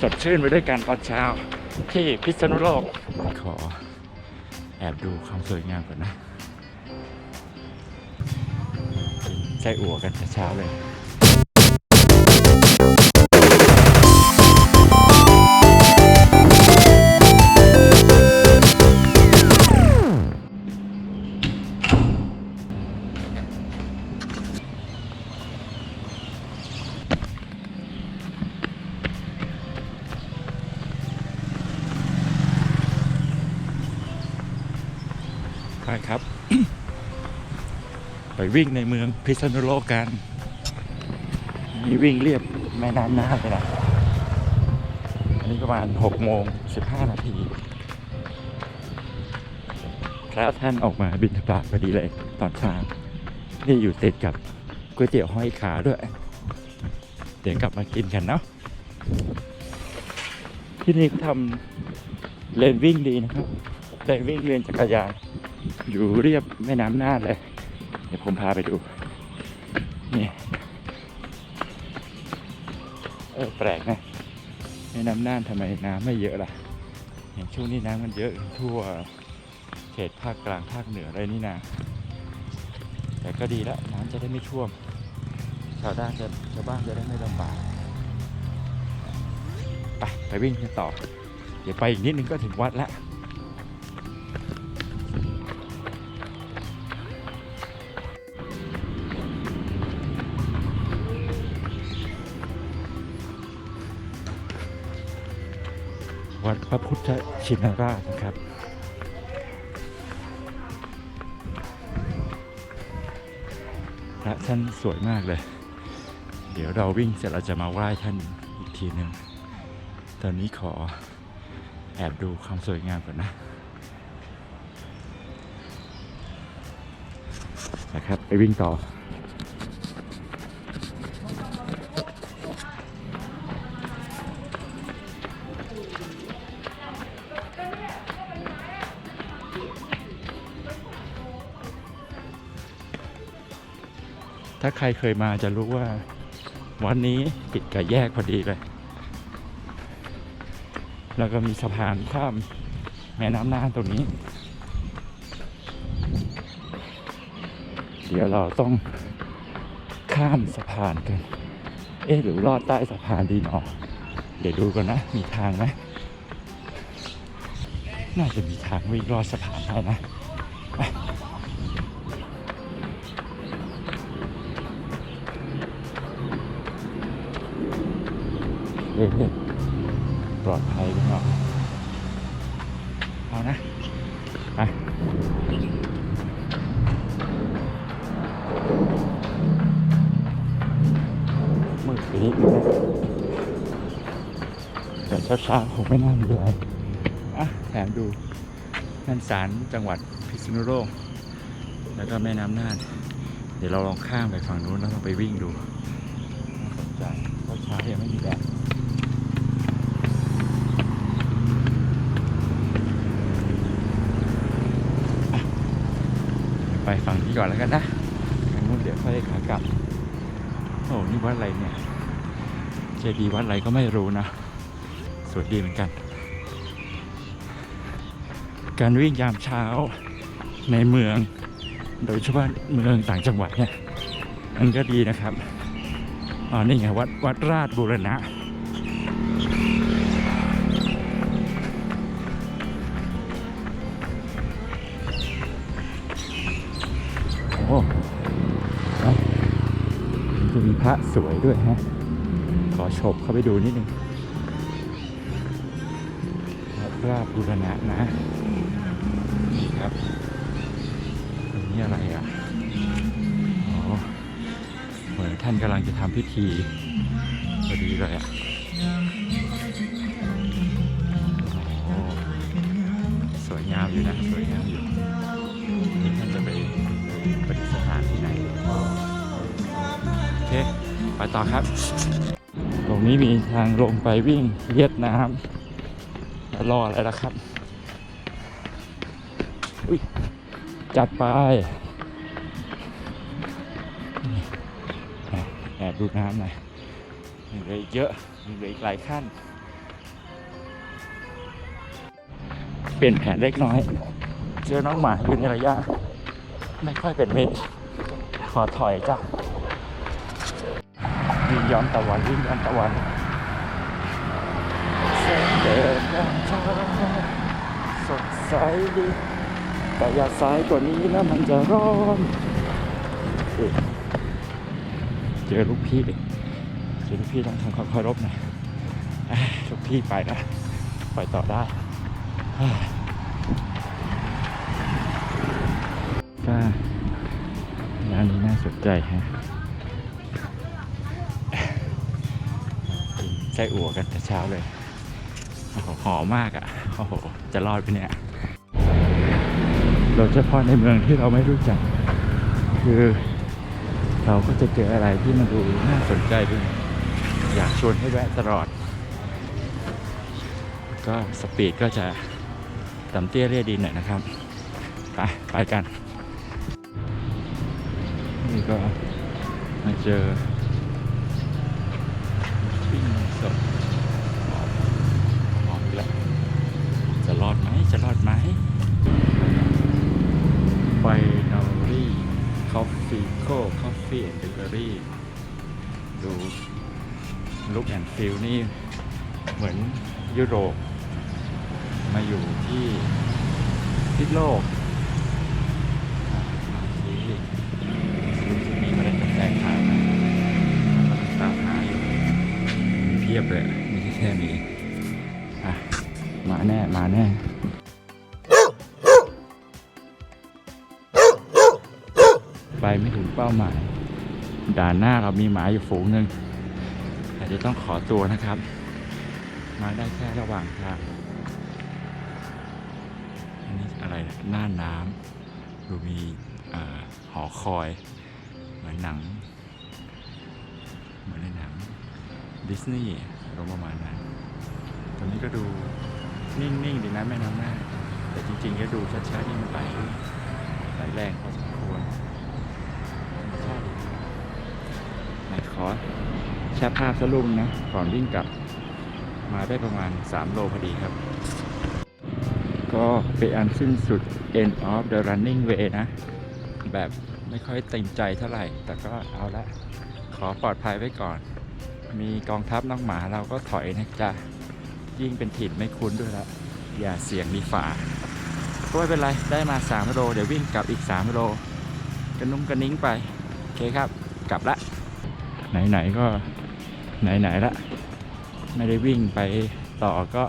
สดชื่นไปด้วยกันตอนเช้า ที่พิษณุโลก ขอแอบดูความสวยงามก่อนนะกินไส้อั่วกันแต่เช้าเลย ไปวิ่งในเมืองพิษณุโลกกันนี่วิ่งเรียบแม่น้ำน่านไปนะอันนี้ประมาณ6โมง15 นาทีพระท่านออกมาบิณฑบาตพอดีเลยตอนเช้านี่อยู่ติดกับก๋วยเตี๋ยวห้อยขาด้วย เดี๋ยวกลับมากินกันเนาะที่นี่เขาทำเลนวิ่งดีนะครับเลนวิ่งเลนจักรยานอยู่เรียบแม่น้ำน่านเลย เดี๋ยวผมพาไปดู นี่ เออแปลกนะแม่น้ำน่านทำไมน้ำไม่เยอะล่ะเห็นช่วงนี้น้ำมันเยอะทั่วเขตภาคกลางภาคเหนืออะไรนี่นะแต่ก็ดีแล้วน้ำจะได้ไม่ท่วม ชาวบ้านจะชาวบ้านจะได้ไม่ลำบาก ไปไปวิ่งกันต่อ เดี๋ยวไปอีกนิดนึงก็ถึงวัดแล้ว พระพุทธชินราชนะครับ พระท่านสวยมากเลย เดี๋ยวเราวิ่งเสร็จเราจะมาไหว้ท่านอีกทีหนึ่งตอนนี้ขอแอบดูความสวยงามก่อนนะนะครับ ไปวิ่งต่อาใครเคยมาจะรู้ว่า วันนี้ติดกับแยกพอดีเลย แล้วก็มีสะพานข้ามแม่น้ำน่านตรงนี้ เดี๋ยวเราต้องข้ามสะพานกัน เอ๊ะหรือลอดใต้สะพานดีเนาะเดี๋ยวดูกันนะ มีทางไหมน่าจะมีทางวิ่งลอดสะพานได้นะ เรื่อปลอดภัยกันหน่อเอานะไปมืดไปนิดนึงนะแต่เช้าๆคงไม่น่ามีอะไรอะแถมดูนั่นศาลจังหวัดพิษณุโลกแล้วก็แม่น้ำน่าน เดี๋ยวเราลองข้ามไปฝั่งนู้นแล้วลองไปวิ่งดู น่าสนใจเพราะเช้ายังไม่มีแดด ไปฝั่งนี้ ก่อนแล้วกันนะทางนู้นเดี๋ยวค่อยขากลับโอ้นี่วัดอะไรเนี่ยเจดีย์วัดอะไรก็ไม่รู้นะสวยดีเหมือนกัน การวิ่งยามเช้าในเมือง โดยเฉพาะเมืองต่างจังหวัดเนี่ยมันก็ดีนะครับอ๋อนี่ไงวัดวัดราชบูรณะ พระสวยด้วยฮะ ขอชมเข้าไปดูนิดนึงวัดราชบูรณะนะ นี่ครับตรงนี้อะไรอะอ๋อเหมือนท่านกำลังจะทำพิธีพอดีเลยอะโอ้สวยงามอยู่นะ สวยงามอยู่ ไปต่อครับ ตรงนี้มีทางลงไปวิ่งเย็ดน้ำรออะไรล่ะครับ อุ้ย จัดไปแอบดูน้ำหน่อยมีเลยเยอะมีเลยหลายขั้น เป็นแผนเล็กน้อย เจอน้องหมาอยู่ในระยะ ไม่ค่อยเป็นมิตรขอถอยจ้ะ วิ่งย้อนตะวันวิ่งย้อนตะวันแสงเดินยามเช้าสดใสดีแต่อย่าสายกว่านี้นะมันจะร้อนเจอลูกพี่เจอลูกพี่ต้องทำความเคารพหน่อยอะลูกพี่ไปนะปล่อยต่อได้ก็ร้านนี้น่าสนใจฮะ ส้อั่วกันแต่เช้าเลยโอ้โหหอมมากอะโอ้โหจะรอดไปเนี่ยโดยเฉพาะในเมืองที่เราไม่รู้จัก คือเราก็จะเจออะไรที่มันดูน่าสนใจด้วยอยากชวนให้แวะตลอด ก็สปีดก็จะต่ำเตี้ยเรียดินหน่อยนะครับ ไปไปกัน นี่ก็มาเจอ คอฟฟี่แอนด์เบเกอรี่ดูลุกแอนด์ฟิลนี่เหมือนยุโรป มาอยู่ที่พิษโลกที่รู้สึกมีเมล็ดกาแฟขายไหมกำลังตามหาอยู่มีเพียบเลยไม่ใช่แค่นี้อะมาแน่ มาแน่ไปไม่ถึงเป้าหมาย ด่านหน้าเรามีหมาอยู่ฝูงหนึ่งอาจจะต้องขอตัวนะครับ มาได้แค่ระหว่างทางอันนี้อะไรนะหน้าน้ำดูมีอ่อหอคอย เหมือนหนัง เหมือนในหนังดิสนีย์ลงประมาณนั้นตอนนี้ก็ดูนิ่งๆดีนะแม่น้ำหน้าแต่จริงๆก็ดูช้าๆนี่มันไหลไหลแรงพอสมควร ใช่ไหนข อแชร์ภาพสรุปนะ ก่อนวิ่งกลับ มาได้ประมาณ 3 โลพอดีครับ ก็เป็นอันสิ้นสุด end of the running way นะ แบบไม่ค่อยเต็มใจเท่าไหร่ แต่ก็เอาละ ขอปลอดภัยไว้ก่อน มีกองทัพน้องหมาเราก็ถอยนะจ๊ะ ยิ่งเป็นถิ่นไม่คุ้นด้วยละ อย่าเสี่ยงมีฝาก็ไม่เป็นไร ได้มา 3 โล เดี๋ยววิ่งกลับอีก 3 โลกระนุ่งกระนิ้งไป โอเคครับ กลับละ ไหนๆก็ไหนๆละไม่ได้วิ่งไปต่อก็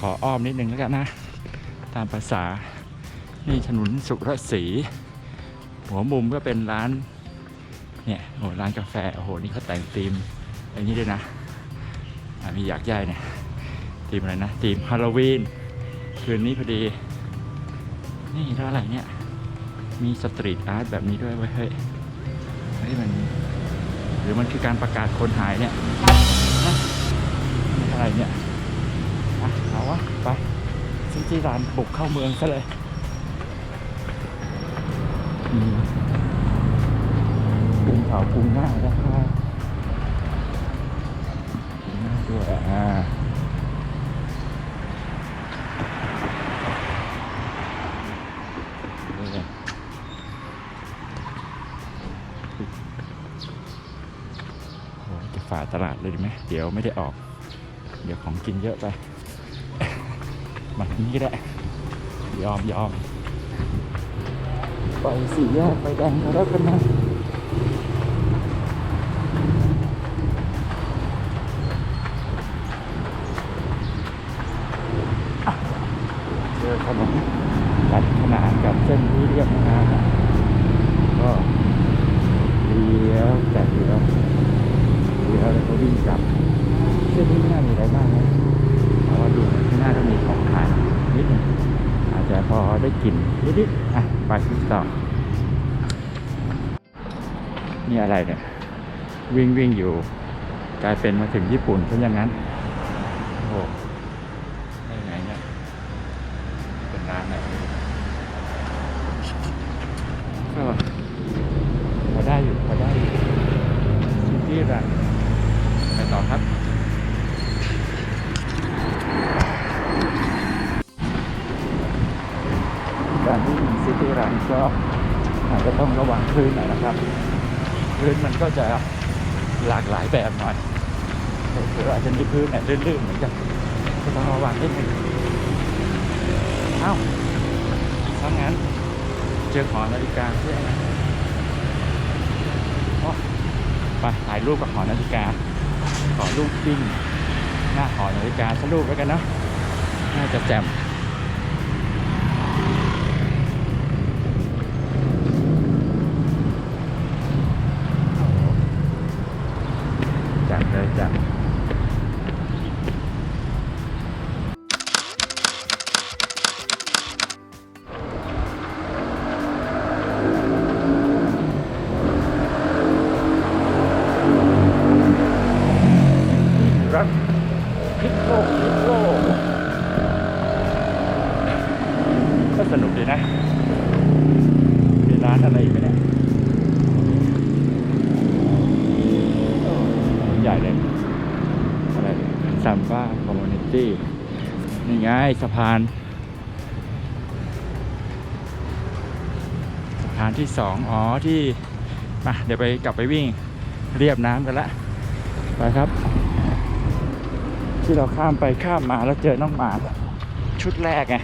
ขออ้อมนิดนึงแล้วกันนะ ตามภาษา นี่ถนนสุรศรีหัวมุมก็เป็นร้านเนี่ยโอ้ร้านกาแฟโอ้โหนี่เขาแต่งธีมอย่างนี้ด้วยนะมีอยากใหญ่เนี่ยธีมอะไรนะธีมฮาโลวีนคืนนี้พอดี นี่แล้วอะไรเนี่ย มีสตรีทอาร์ตแบบนี้ด้วยเว้ยเฮ้ยมัน หรือมันคือการประกาศคนหายเนี่ยนะนี่อะไรเนี่ยอะเอาวะไปซิตี้รันบุกเข้าเมืองซะเลยอืมกรุงเขากรุงหน้านะครับ ฝ่าตลาดเลยดีไหมเดี๋ยวไม่ได้ออก เดี๋ยวของกินเยอะไปมาที่นี้แหละยอมยอมไปสี่แยกไปแดงก็แล้วกันนะอะเจอถนนตัดขนานกับเส้นที่เรียบนะฮะก็เลี้ยวแต่เลี้ยว เดี๋ยวเราก็วิ่งกลับเส้นนี้ไม่น่ามีอะไรบ้างนะเพราะว่าดูที่หน้าก็มีของขายนิดหนึงอาจจะพอได้กลิ่นนิดๆอะไปต่อนี่อะไรเนี่ย วิ่งวิ่งอยู่ กลายเป็นมาถึงญี่ปุ่นซะอย่างนั้นโอ้โหได้ไงเนี่ย เป็นร้านไหนก็พอได้อยู่พอได้อยู่ซิตี้รันไปต่อครับ การที่ซิตี้รัน ก็อาจจะต้องระวังคลื่นหน่อยนะครับคลื่นมันก็จะหลากหลายแบบหน่อยหรืออาจจะมีคลื่นเนี่ยลื่นๆเหมือนกันก็ต้องระวังนิดนึงเอ้าถ้างั้นเจอหอนาฬิกาเพื่อนนะไปถ่ายรูปกับหอนาฬิกา ขอรูปวิ่งหน้าหอนาฬิกาสักรูปแล้วกันเนะน่าจะแจ่ม ไงสะพานสะพานที่สองอ๋อที่มาเดี๋ยวไปกลับไปวิ่งเรียบน้ำกันละไปครับ ที่เราข้ามไปข้ามมาแล้วเจอน้องหมาชุดแรกไง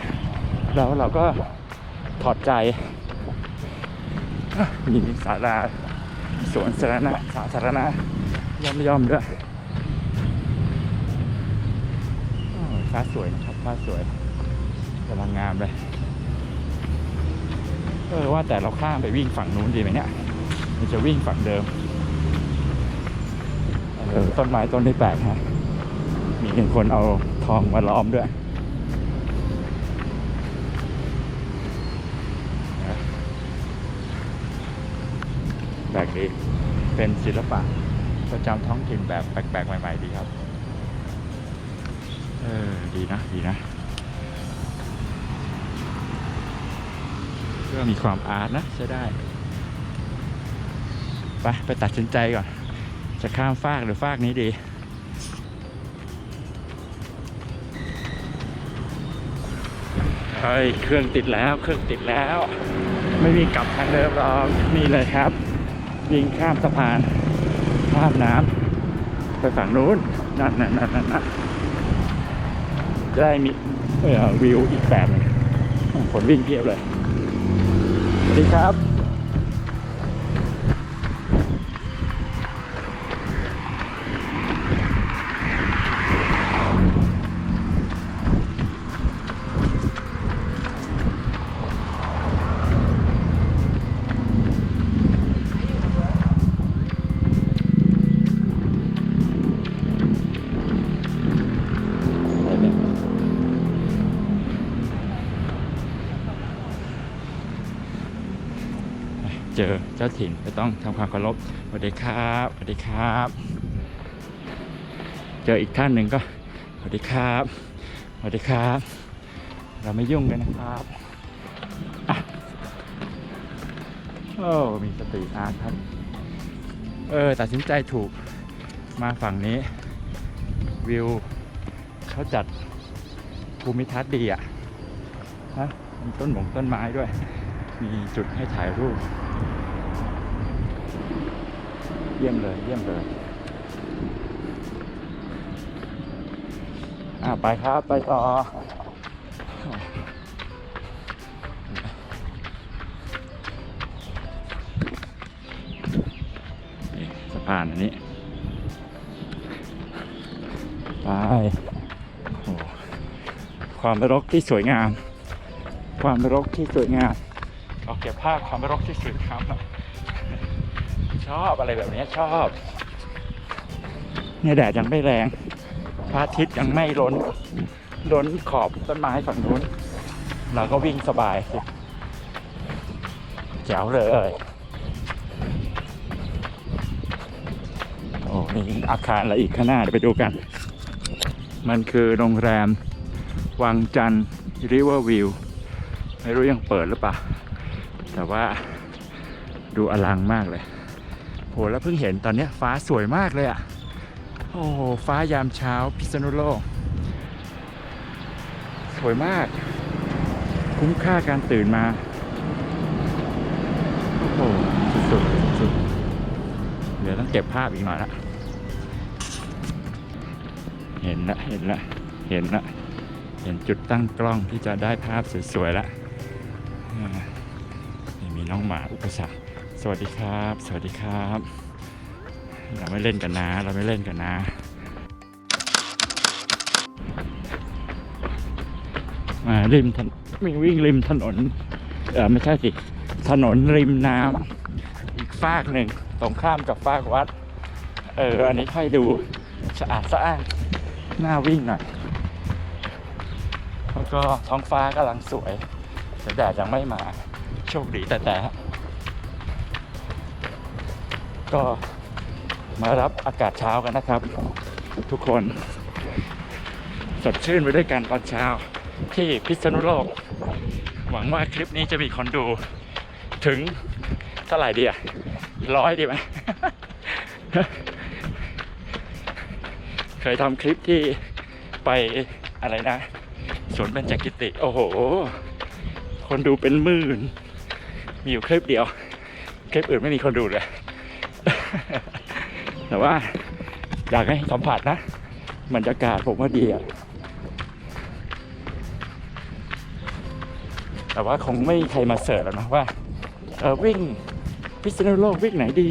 แล้วเราก็ถอดใจมีศาลาสวนสาธารณะสาธารณะย่อมย่อมๆด้วยโอ้ยฟ้าสวยนะครับ ฟ้าสวยกำลังงามเลย เออว่าแต่เราข้ามไปวิ่งฝั่งนู้นดีไหมเนี่ย มันจะวิ่งฝั่งเดิม เออต้นไม้ต้นที่แปลกฮะ มีหนึ่งคนเอาทองมาล้อมด้วยแปลกดี เป็นศิลปะประจำท้องถิ่นแบบแปลกๆ ใหม่ ๆ ดีครับ เออ ดีนะ ดีนะ ก็มีความอาร์ตนะ ใช้ได้ ไป ไปตัดสินใจก่อน จะข้ามฟากหรือฟากนี้ดีเฮ้ยเครื่องติดแล้วเครื่องติดแล้ว ไม่มีกลับทางเดิมหรอกนี่เลยครับยิงข้ามสะพานข้ามน้ำไปฝั่งนู้นนั่นนั่นนั่นนั่นนั่น จะได้มีวิวอีกแบบหนึงผลวิ่งเพียบเลย สวัสดีครับ จอเจ้าถิ่นก็ต้องทำความเคารพสวัสดีครับสวัสดีครับ เจออีกท่านหนึ่งก็สวัสดีครับสวัสดีครับ เราไม่ยุ่งกันนะครับอโอ้มีสตรีทอาร์ตครับเออตัดสินใจถูกมาฝั่งนี้ วิวเขาจัดภูมิทัศน์ดีอะฮะมีต้นหมงต้นไม้ด้วย มีจุดให้ถ่ายรูป เยี่ยมเลยเยี่ยมเลยอ่าไปครับไปต่อนี่สะพานอันนี้ ไปความรกที่สวยงาม ความรกที่สวยงามเอาเก็บภาพความรกที่สวยงามหน่อย ชอบอะไรแบบนี้ชอบ เนี่ยแดดยังไม่แรงพระอาทิตย์ยังไม่ล้นล้นขอบต้นไม้ฝั่งนู้น เราก็วิ่งสบายสิแจ๋วเลยโอ้นี่อาคารอะไรอีกข้างหน้าเดี๋ยวไปดูกัน มันคือโรงแรม วังจันทร์ริเวอร์วิวไม่รู้ยังเปิดหรือเปล่า แต่ว่าดูอลังมากเลย โหแล้วเพิ่งเห็นตอนนี้ฟ้าสวยมากเลยอะ่ะ โอ้โหฟ้ายามเช้าพิษณุโลก สวยมาก คุ้มค่าการตื่นมา โอ้โหสุดๆสุดๆเดี๋ยวต้องเก็บภาพอีกหน่อยละเห็นละเห็นละเห็นละเห็นจุดตั้งกล้องที่จะได้ภาพสวยๆละนี่มีน้องหมาอุปสรรค สวัสดีครับ สวัสดีครับ เราไม่เล่นกันนะ เราไม่เล่นกันนะ มาริมถนนวิ่งวิ่งริมถนน เออไม่ใช่สิ ถนนริมน้ำอีกฟากหนึ่งตรงข้ามกับฟากวัด เออ อันนี้ค่อยดูสะอาดสะอ้านน่าวิ่งหน่อย แล้วก็ท้องฟ้ากำลังสวยแต่แดดยังไม่มา โชคดีแต่แต่ ก็มารับอากาศเช้ากันนะครับ ทุกคนสดชื่นไปด้วยกันตอนเช้า ที่พิษณุโลก หวังว่าคลิปนี้จะมีคนดูถึงเท่าไหร่ดีอะร้อยดีไหมเคยทำคลิปที่ไปอะไรนะสวนเบญจกิติ โอ้โห คนดูเป็นหมื่น มีอยู่คลิปเดียว คลิปอื่นไม่มีคนดูเลย แต่ว่าอยากให้สัมผัสนะบรรยากาศผมว่าดีอะแต่ว่าคงไม่มีใครมาเสิร์ชแล้วนะว่าเออวิ่งพิษณุโลกวิ่งไหนดี